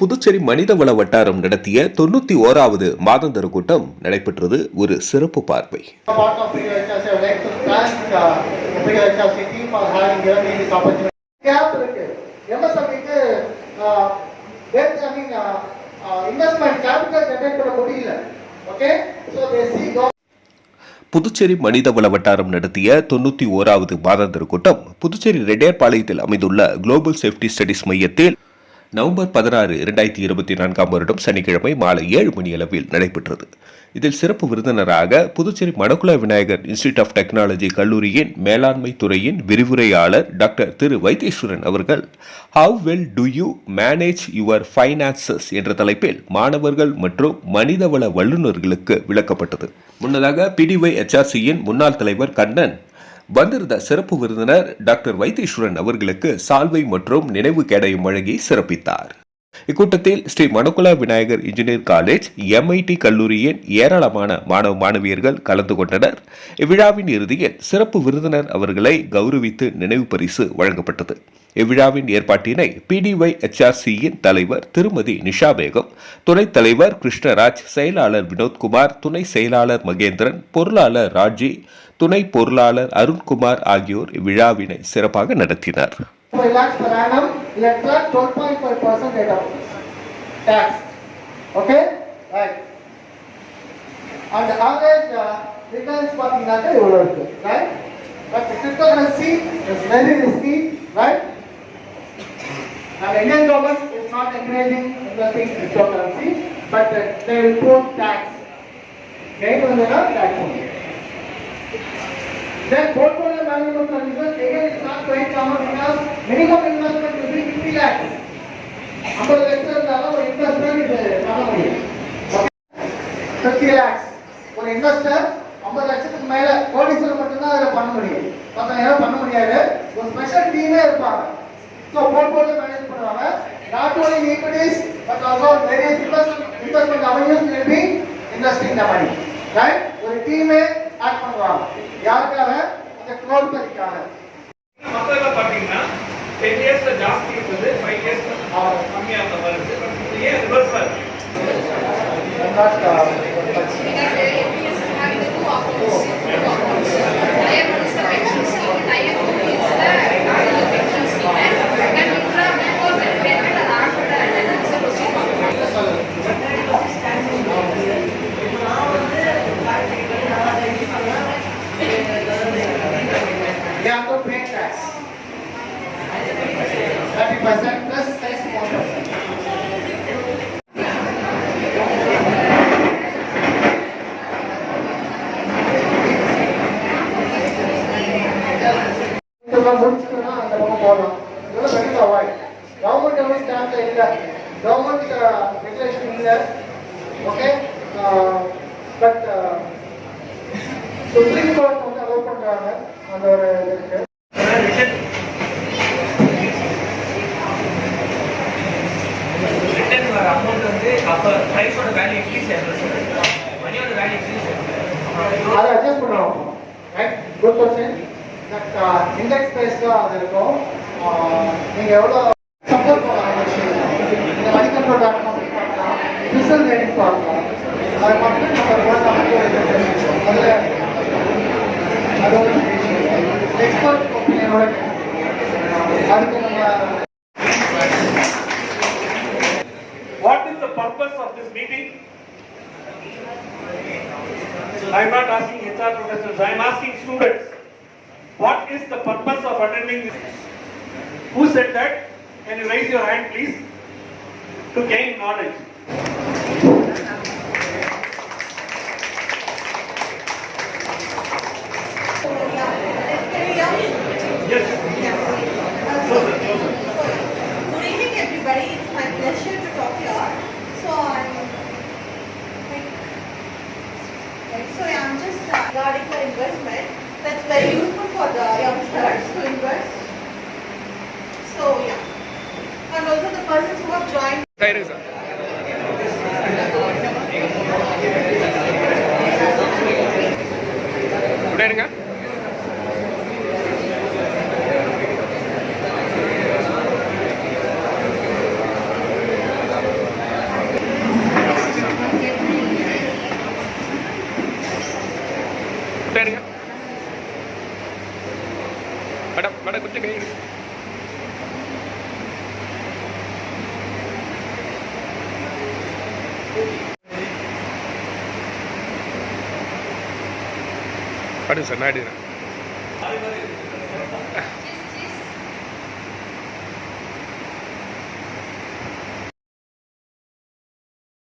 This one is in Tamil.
புதுச்சேரி மனிதவள வட்டாரம் நடத்திய தொண்ணூத்தி ஓராவது மாதந்தர கூட்டம் நடைபெற்றது ஒரு சிறப்பு பார்வை. புதுச்சேரி மனிதவள வட்டாரம் நடத்திய தொண்ணூத்தி ஓராவது மாதாந்திர கூட்டம் புதுச்சேரி ரெட்டியார்பாளையத்தில் அமைந்துள்ள குளோபல் சேஃப்டி ஸ்டடிஸ் மையத்தில் நவம்பர் பதினாறு இரண்டாயிரத்தி இருபத்தி நான்காம் வருடம் சனிக்கிழமை மாலை ஏழு மணி அளவில் நடைபெற்றது. இதில் சிறப்பு விருந்தினராக Puducherry Manakula Vinayagar institute of technology கல்லூரியின் மேலாண்மை துறையின் விரிவுரையாளர் டாக்டர் திரு வைத்தீஸ்வரன் அவர்கள் how well do you manage your finances என்ற தலைப்பில் மாணவர்கள் மற்றும் மனிதவள வல்லுநர்களுக்கு விளக்கப்பட்டது. முன்னதாக பிடிஒய் ஹெச்ஆர்சியின் முன்னாள் தலைவர் கண்ணன் வந்திருந்த சிறப்பு விருந்தினர் டாக்டர் வைத்தீஸ்வரன் அவர்களுக்கு சால்வை மற்றும் நினைவு கேடயம் வழங்கி சிறப்பித்தார். இக்கூட்டத்தில் Sri Manakula Vinayagar engineer college MIT கல்லூரியின் ஏராளமான மாணவ மாணவியர்கள் கலந்து கொண்டனர். இவ்விழாவின் இறுதியில் சிறப்பு விருந்தினர் அவர்களை கௌரவித்து நினைவு பரிசு வழங்கப்பட்டது. இவ்விழாவின் ஏற்பாட்டினை பிடிஒய் HRC-யின் தலைவர் திருமதி நிஷா பேகம் துணைத் தலைவர் கிருஷ்ணராஜ் செயலாளர் வினோத்குமார் துணை செயலாளர் மகேந்திரன் பொருளாளர் ராஜி துணை பொருளாளர் அருண்குமார் ஆகியோர் இவ்விழாவினை சிறப்பாக நடத்தினர். 5 lakhs per annum, you'll attract 12.5% rate of tax. Okay? Right. And the average uh, returns for Minaka, you will do. Right? But the cryptocurrency is very risky. Right? And Indian government is not encouraging investing in cryptocurrency, but uh, they will put tax. Gain on not? tax. Then, portfolio management services, again, it's not quite common because minimum investment will be fifty lakhs. ஐம்பது லட்சம் இருந்தாலும் ஒரு இன்வெஸ்டர் இது பண்ண முடியும் ஃபிஃப்டி லேக்ஸ் ஒரு இன்வெஸ்டர் ஐம்பது லட்சத்துக்கு மேல கோடீஸ்வரர் மட்டும்தான் அதில் பண்ண முடியும் பத்தாயிரம் பண்ண முடியாது ஒரு ஸ்பெஷல் டீமே இருப்பாங்க ஸோ போர்ட்ஃபோலியோ மேனேஜ் பண்ணுவாங்க not only equities but also various investment avenues will be investing the money right ஒரு டீமே ஆக்ட் பண்ணுவாங்க யாருக்காக அந்த க்ரோட் பரிக்காக மத்ததுல பாத்தீங்கன்னா டென் இயர்ஸ்ல ஜாஸ்தி இருந்தது ஃபைவ் இயர்ஸ்ல கம்மியா இருந்த மாதிரி இருக்கு பட் இது ஏன் ரிவர்ஸா இருக்கு? Thirty percent plus six more percent. இதெல்லாம் முடிச்சுட்டோம்னா அந்த பக்கம் போகலாம் இதெல்லாம் வெளியில் அவாய்ட் கவர்மெண்ட் எவ்வளோ ஸ்டாண்ட்ல இல்லை கவர்மெண்ட் ரெகுலேஷன் இல்லை ஓகே பட் சுப்ரீம் கோர்ட் வந்து அலோவ் பண்றாங்க அந்த ஒரு இது இருக்கு ப்ரைஸோட வேல்யூ இன்க்ரீஸ் ஆயிடுது மணியோட வேல்யூ இன்க்ரீஸ் ஆயிடுது அதை அட்ஜஸ்ட் பண்ணுவோம் right good question but index பேஸ்டா அது இருக்கும். ஆஹ் நீங்க எவ்வளோ சப்போர்ட் பண்ணலாம் இந்த மணி கண்ட்ரோல் டாக்குமெண்ட் பார்க்கலாம். ரிசல்ட் ரேட்டிங் பார்க்கலாம். அதை மட்டும் நம்ம போட்ட அதில் அது ஒரு எக்ஸ்பர்ட் ஒப்பீனியனோட அதுக்கு நம்ம HR professionals, I'm asking students. What is the purpose of attending this? Who said that? Can you raise your hand please? To gain knowledge. சரிங்க அடுங்க சார் நான் எடுக்கிறேன்